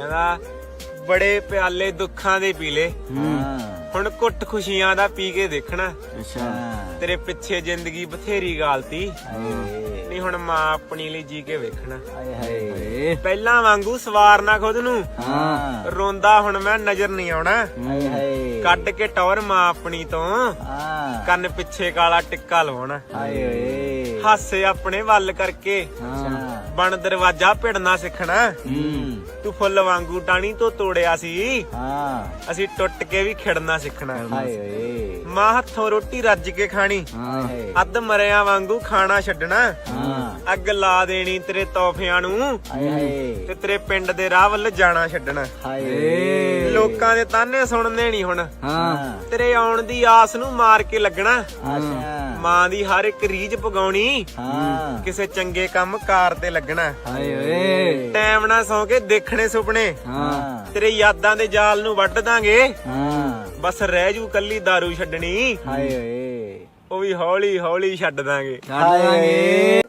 ਕਹਿੰਦਾ ਬੜੇ ਪਿਆਲੇ ਦੁੱਖਾਂ ਦੇ ਪੀ ਲੈ ਹਾਂ। ਹੁਣ ਘੁੱਟ ਖੁਸ਼ੀਆਂ ਦਾ ਪੀ ਕੇ ਦੇਖਣਾ। ਅੱਛਾ। ਤੇਰੇ ਪਿੱਛੇ ਜ਼ਿੰਦਗੀ ਬਥੇਰੀ ਗਾਲਤੀ। ਹਾਏ। ਨਹੀਂ ਹੁਣ ਮਾਂ ਆਪਣੀ ਲਈ ਜੀ ਕੇ ਵੇਖਣਾ। ਹਾਏ ਹਾਏ। ਪਹਿਲਾਂ ਵਾਂਗੂ ਸਵਾਰਨਾ ਖੁਦ ਨੂੰ। ਹਾਂ। ਰੋਂਦਾ ਹੁਣ ਮੈਂ ਨਜ਼ਰ ਨਹੀਂ ਆਉਣਾ। ਹਾਏ ਹਾਏ। ਕੱਢ ਕੇ ਟੌਰ ਮਾਂ ਆਪਣੀ ਤੋਂ। ਹਾਂ। ਕੰਨ ਪਿੱਛੇ ਕਾਲਾ ਟਿੱਕਾ ਲਵਾਉਣਾ। ਹਾਏ ਓਏ ਹਾਸੇ ਆਪਣੇ ਵੱਲ ਕਰਕੇ। ਹਾਂ। ਬਣ ਦਰਵਾਜ਼ਾ ਭਿੜਨਾ ਸਿੱਖਣਾ। ਹੂੰ। ਤੂੰ ਫੁੱਲ ਵਾਂਗੂ ਟਾਣੀ ਤੋਂ ਤੋੜਿਆ ਸੀ। ਹਾਂ। ਅਸੀਂ ਟੁੱਟ ਕੇ ਵੀ ਖਿੜਨਾ ਸਿੱਖਣਾ। ਹਾਏ ਓਏ। ਮਾਂ ਹੱਥੋਂ ਰੋਟੀ ਰੱਜ ਕੇ ਖਾਣੀ। ਹਾਂ। ਅੱਧ ਮਰਿਆਂ ਵਾਂਗੂ ਖਾਣਾ ਛੱਡਣਾ। ਹਾਂ। ਅੱਗ ਲਾ ਦੇਣੀ ਤੇਰੇ ਤੋਹਫਿਆਂ ਨੂੰ। ਹਾਏ ਤੇ ਤੇਰੇ ਪਿੰਡ ਦੇ ਰਾਹ ਵੱਲ ਜਾਣਾ ਛੱਡਣਾ। ਹਾਏ। ਲੋਕਾਂ ਦੇ ਤਾਨੇ ਸੁਣਨੇ ਨਹੀਂ ਹੁਣ। ਹਾਂ। ਤੇਰੇ ਆਉਣ ਦੀ ਆਸ ਨੂੰ ਮਾਰ ਕੇ ਲੱਗਣਾ। ਅੱਛਾ। ਮਾਂ ਦੀ ਹਰ ਇੱਕ ਰੀਝ ਪਗਾਉਣੀ ਹਾਂ। ਕਿਸੇ ਚੰਗੇ ਕੰਮ ਕਾਰ ਤੇ ਲੱਗਣਾ। ਹਾਏ ਓਏ ਟਾਈਮ ਨਾਲ ਸੌਂ ਕੇ ਦੇਖਣੇ ਸੁਪਨੇ। ਹਾਂ। ਤੇਰੇ ਯਾਦਾਂ ਦੇ ਜਾਲ ਨੂੰ ਵੱਢ ਦਾਂਗੇ। ਹਾਂ। ਬਸ ਰਹਿ ਜੂ ਕੱਲੀ दारू ਛੱਡਣੀ। ਹਾਏ ਓਏ ਉਹ ਵੀ ਹੌਲੀ ਹੌਲੀ ਛੱਡ ਦਾਂਗੇ। ਛੱਡ ਦਾਂਗੇ।